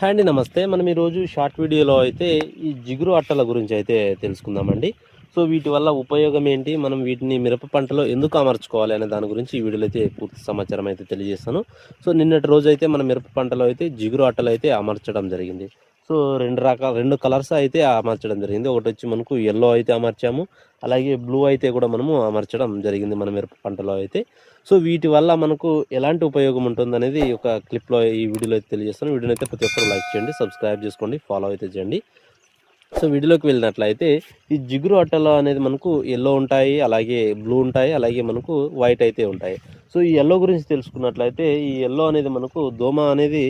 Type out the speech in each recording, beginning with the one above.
Hi అండి నమస్తే. మనం ఈరోజు షార్ట్ వీడియోలో అయితే ఈ జిగురు అట్టల గురించి అయితే తెలుసుకుందామండి. సో వీటి వల్ల ఉపయోగం ఏంటి? మనం వీటిని మిరప పంటలో ఎందుకు అమర్చుకోవాలి అనే దాని గురించి ఈ వీడియోలో అయితే పూర్తి సమాచారం అయితే తెలియజేస్తాను. సో నిన్నటి రోజు అయితే మన మిరప పంటలో అయితే జిగురు అట్టలు అయితే అమర్చడం జరిగింది. సో రెండు రకాల రెండు కలర్స్ అయితే అమర్చడం జరిగింది. ఒకటి వచ్చి మనకు ఎల్లో అయితే అమర్చాము. అలాగే బ్లూ అయితే కూడా మనము అమర్చడం జరిగింది మన మిరప పంటలో అయితే. సో వీటి వల్ల మనకు ఎలాంటి ఉపయోగం ఉంటుంది అనేది ఒక క్లిప్లో ఈ వీడియోలో అయితే తెలియజేస్తాను. వీడియోని అయితే ప్రతి ఒక్కరు లైక్ చేయండి సబ్స్క్రైబ్ చేసుకోండి ఫాలో అయితే చేయండి. సో వీడియోలోకి వెళ్ళినట్లయితే ఈ జిగురు అట్టలు అనేది మనకు ఎల్లో ఉంటాయి అలాగే బ్లూ ఉంటాయి అలాగే మనకు వైట్ అయితే ఉంటాయి. సో ఈ ఎల్లో గురించి తెలుసుకున్నట్లయితే ఈ ఎల్లో అనేది మనకు దోమ అనేది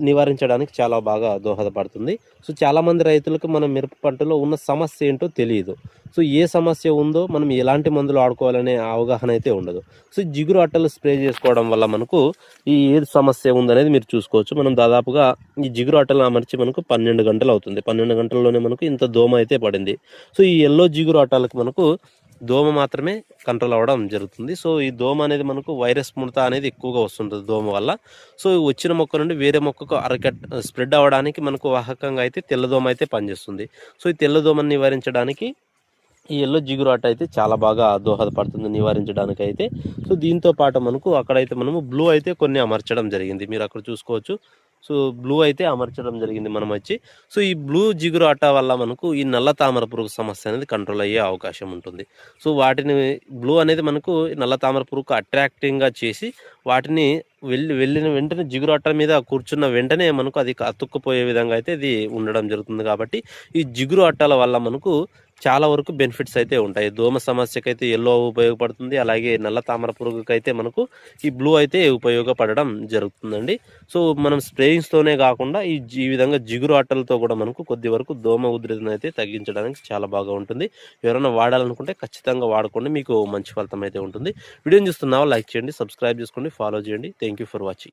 నివారించడానికి చాలా బాగా దోహదపడుతుంది. సో చాలామంది రైతులకు మన మిరప పంటలో ఉన్న సమస్య ఏంటో తెలియదు. సో ఏ సమస్య ఉందో మనం ఎలాంటి మందులు ఆడుకోవాలనే అవగాహన అయితే ఉండదు. సో జిగురు అట్టలు స్ప్రే చేసుకోవడం వల్ల మనకు ఈ ఏది సమస్య ఉందనేది మీరు చూసుకోవచ్చు. మనం దాదాపుగా ఈ జిగురు అట్టలు అమర్చి మనకు పన్నెండు గంటలు అవుతుంది. పన్నెండు గంటల్లోనే మనకు ఇంత దోమ అయితే పడింది. సో ఈ ఎల్లో జిగురు అట్టాలకు మనకు దోమ మాత్రమే కంట్రోల్ అవ్వడం జరుగుతుంది. సో ఈ దోమ అనేది మనకు వైరస్ ముడత అనేది ఎక్కువగా వస్తుంటుంది దోమ వల్ల. సో వచ్చిన మొక్క నుండి వేరే మొక్కకు అరకట్ స్ప్రెడ్ అవ్వడానికి మనకు వాహకంగా అయితే తెల్లదోమ అయితే పనిచేస్తుంది. సో ఈ తెల్లదోమను నివారించడానికి ఈ ఎల్లో జిగురాట అయితే చాలా బాగా దోహదపడుతుంది నివారించడానికి అయితే సో దీంతో పాటు మనకు అక్కడైతే మనము బ్లూ అయితే కొన్ని అమర్చడం జరిగింది. మీరు అక్కడ చూసుకోవచ్చు. సో బ్లూ అయితే అమర్చడం జరిగింది మనం వచ్చి. సో ఈ బ్లూ జిగురు అట్ట వల్ల మనకు ఈ నల్ల తామర పురుగు సమస్య అనేది కంట్రోల్ అయ్యే అవకాశం ఉంటుంది. సో వాటిని బ్లూ అనేది మనకు నల్ల తామర పురుగుకు అట్రాక్టింగ్గా చేసి వాటిని వెళ్ళి వెళ్ళిన వెంటనే జిగురు అట్ట మీద కూర్చున్న వెంటనే మనకు అది అతుక్కుపోయే విధంగా అయితే ఇది ఉండడం జరుగుతుంది కాబట్టి ఈ జిగురు అట్టల వల్ల మనకు చాలా వరకు బెనిఫిట్స్ అయితే ఉంటాయి. దోమ సమస్యకి అయితే ఎల్లో ఉపయోగపడుతుంది. అలాగే నల్ల తామర పురుగుకి అయితే మనకు ఈ బ్లూ అయితే ఉపయోగపడడం జరుగుతుందండి. సో మనం స్ప్రేయింగ్స్తోనే కాకుండా ఈ ఈ విధంగా జిగురు అట్టలతో కూడా మనకు కొద్ది వరకు దోమ ఉధృతిని అయితే తగ్గించడానికి చాలా బాగా ఉంటుంది. ఎవరైనా వాడాలనుకుంటే ఖచ్చితంగా వాడుకోండి. మీకు మంచి ఫలితం అయితే ఉంటుంది. వీడియోని చూస్తున్నావా లైక్ చేయండి సబ్స్క్రైబ్ చేసుకోండి. ఫాలో చేయండి. Thank you for watching.